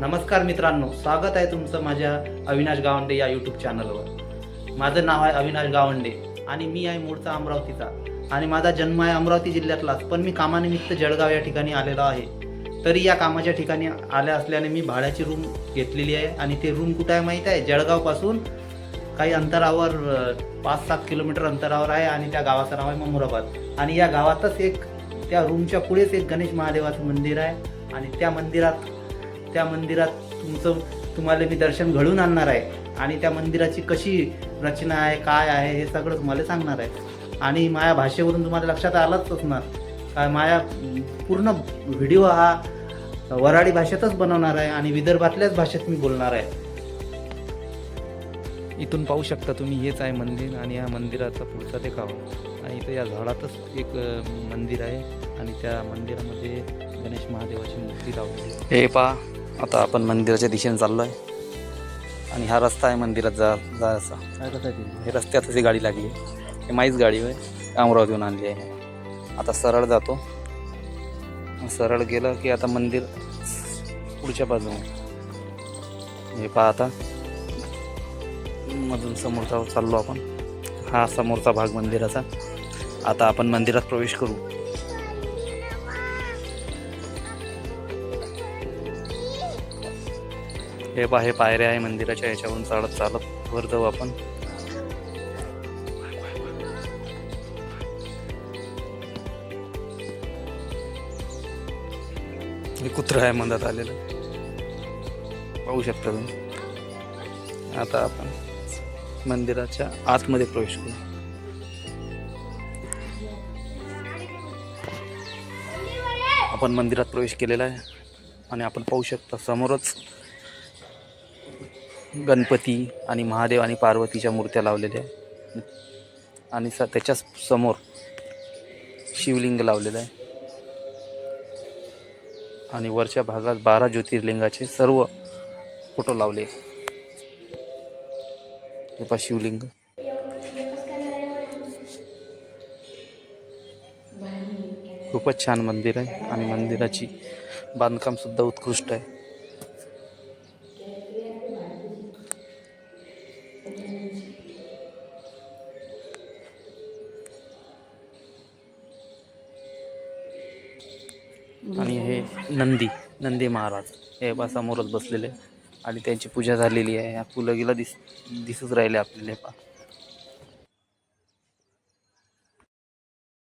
नमस्कार मित्रांनो स्वागत आहे तुमचं माझ्या अविनाश गावंडे या यूट्यूब चॅनलवर माझं नाव आहे अविनाश गावंडे आणि मी आहे मूळचा अमरावतीचा. आणि माझा जन्म आहे अमरावती जिल्ह्यातलाच पण मी कामानिमित्त जळगाव या ठिकाणी आलेलो आहे. तरी या कामाच्या ठिकाणी आल्या असल्याने मी भाड्याची रूम घेतलेली आहे आणि ते रूम कुठं आहे माहीत आहे? जळगावपासून काही अंतरावर पाच सात किलोमीटर अंतरावर आहे आणि त्या गावाचं नाव आहे ममुराबाद. आणि या गावातच एक त्या रूमच्या पुढेच एक गणेश महादेवाचं मंदिर आहे. आणि त्या मंदिरात त्या मंदिरात तुमचं तुम्हाला मी दर्शन घडून आणणार आहे. आणि त्या मंदिराची कशी रचना आहे काय आहे हे सगळं तुम्हाला सांगणार आहे. आणि माझ्या भाषेवरून तुम्हाला लक्षात आलंच असणार काय माझ्या पूर्ण व्हिडिओ हा वराडी भाषेतच बनवणार आहे आणि विदर्भातल्याच भाषेत मी बोलणार आहे. इथून पाहू शकता तुम्ही हेच आहे मंदिर आणि या मंदिराचा पुढचा देखावा. आणि इथं या झाडातच एक मंदिर आहे. आणि त्या मंदिरामध्ये गणेश महादेवाची मूर्ती लावली हे पहा आता आपण मंदिराच्या दिशेने चाललो आहे आणि हा रस्ता आहे मंदिरात जा जायचा. हे रस्त्यातच ही गाडी लागली. हे माहीच गाडी होय. अमरावतीहून आणली आहे. आता सरळ जातो. सरळ गेलं की आता मंदिर पुढच्या बाजूने. हे पहा आता. मधून समोरचा चाललो आपण. हा समोरचा भाग मंदिराचा. आता आपण मंदिरात प्रवेश करू. हे पहा पायऱ्या आहे मंदिराच्या याच्यावरून चालत चालत. वर जाऊ आपण. हे कुत्र आहे मधात आलेलं. पाहू शकता तुम्ही. आता आपण मंदिराच्या आतमध्ये प्रवेश करू. आपण मंदिरात प्रवेश केलेला आहे. आणि आपण पाहू शकता समोरच गणपती आणि महादेव आणि पार्वतीच्या मूर्त्या लावलेल्या आहे आणि स त्याच्यासमोर शिवलिंग लावलेलं आहे. आणि वरच्या भागात बारा ज्योतिर्लिंगाचे सर्व फोटो लावले. हे शिवलिंग. खूपच छान मंदिर आहे आणि मंदिराची बांधकामसुद्धा उत्कृष्ट आहे. आणि हे नंदी नंदी महाराज. हे बा समोरच बसलेले. आणि त्यांची पूजा झालेली आहे. ह्या फुलं गिला दिस दिसूच राहिले आपल्याला. पा